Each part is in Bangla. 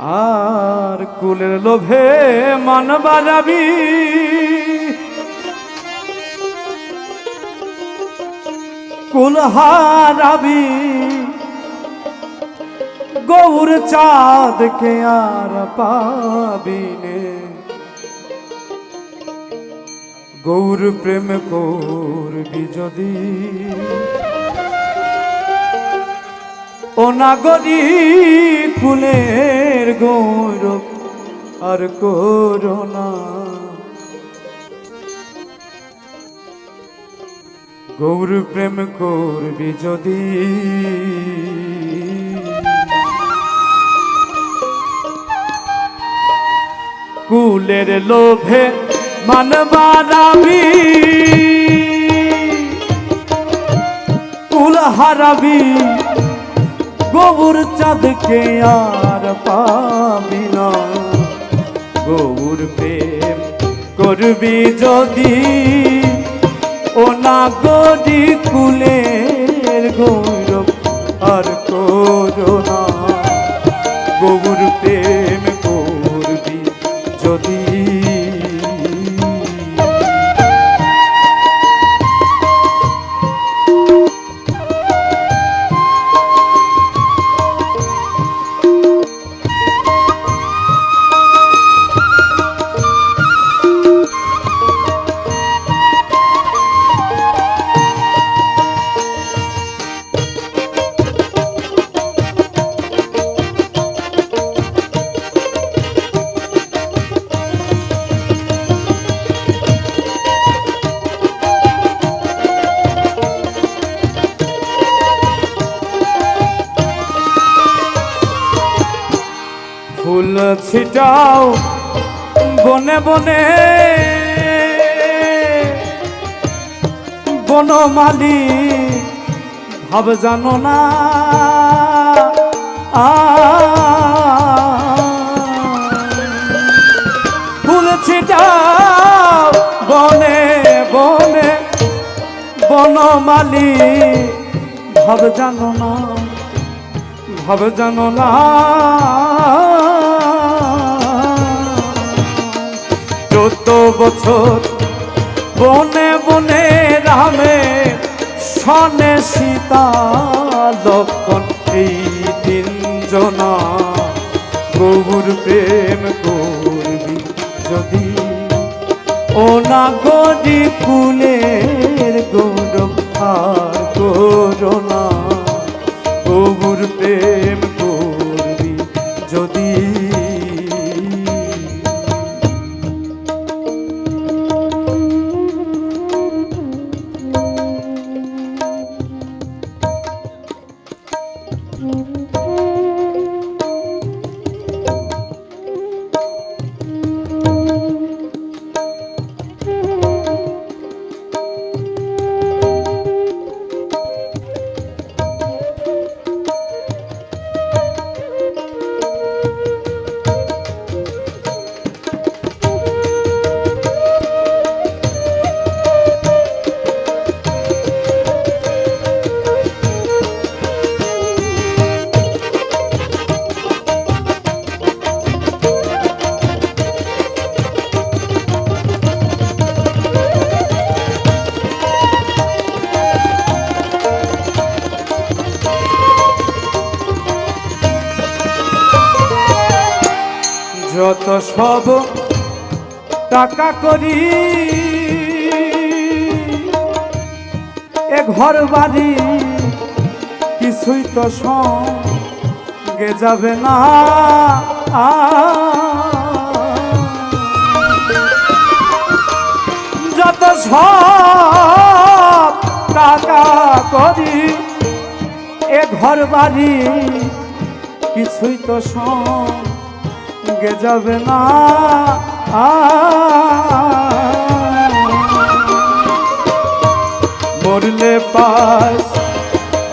আর কুলের লোভে মান বাজাবি। কুল হারাবি। গৌর চাঁদকে আর পাবি নে। গৌর প্রেম করবি যদি। ও নাগরী কুলের গৌরব আর করোনা গৌর প্রেম করবি যদি। কুলের লোভে মানবারাবি কুল হারাবি। গৌর চাঁদকে আর পাবি না। গৌর প্রেম করবি যদি, ও না গদি কুলের গৌরব আর ফুল ছিটাও বনে বনে। বনমালি, ভাব জানো না। ফুল ছিটাও বনে বনে। বনমালি, ভাব জানো না, ভাব জানো না। চোদ্দ বছর? বনে বনে রামে সনে সীতা লক্ষণ এই তিনজনা গৌর প্রেম করবি যদি। ও না গদি ফুলের গৌরব সব টাকা করি। এ ঘর বাড়ি কিছুই তো সঙ্গে যাবে না। যত সব টাকা করি, এ ঘর বাড়ি কিছুই তো সঙ্গে যাবে না। মরলে পাস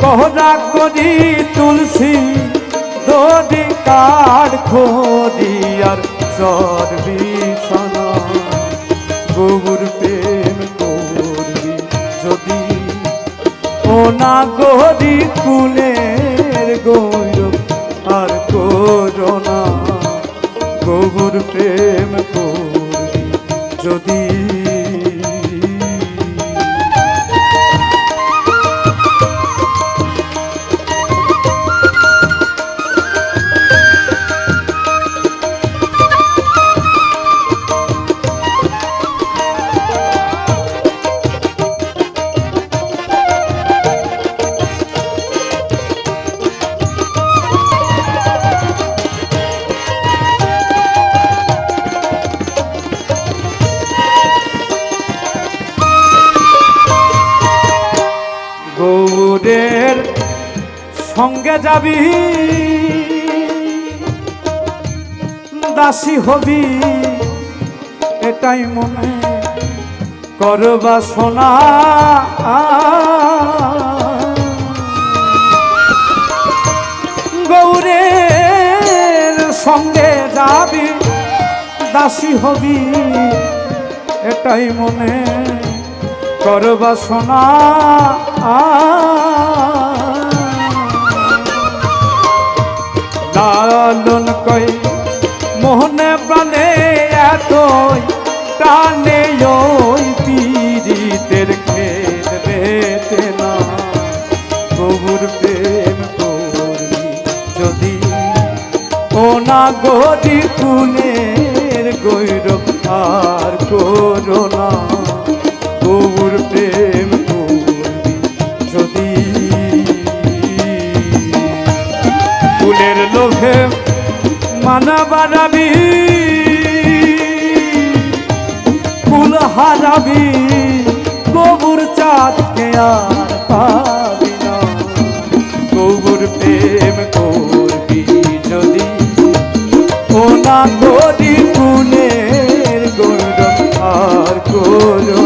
কহরা করি তুলসী, দড়ি কাঠ খড়ি আর চর গৌর প্রেম করবি যদি, ও না গরি কুলের গৌরব প্রভুর প্রেম যদি সঙ্গে যাবি। দাসী হবি, এটাই মনে করবা সোনা। গৌরের সঙ্গে যাবি, দাসী হবি, এটাই মনে করবা সোনা। লালন কই? মোহনে প্রাণে এতই টানে ওই পীড়িতের খেল বেতে না। প্রভুর প্রেম করবি যদি ও না গদি ফুলের গৈরব আর করোনা বানা বানাবি ফুল হারাবি, কবুর চাঁদকে আর পাবি না। কবুর প্রেম করবি যদি, ও না করি গুণের গৌরব আর করো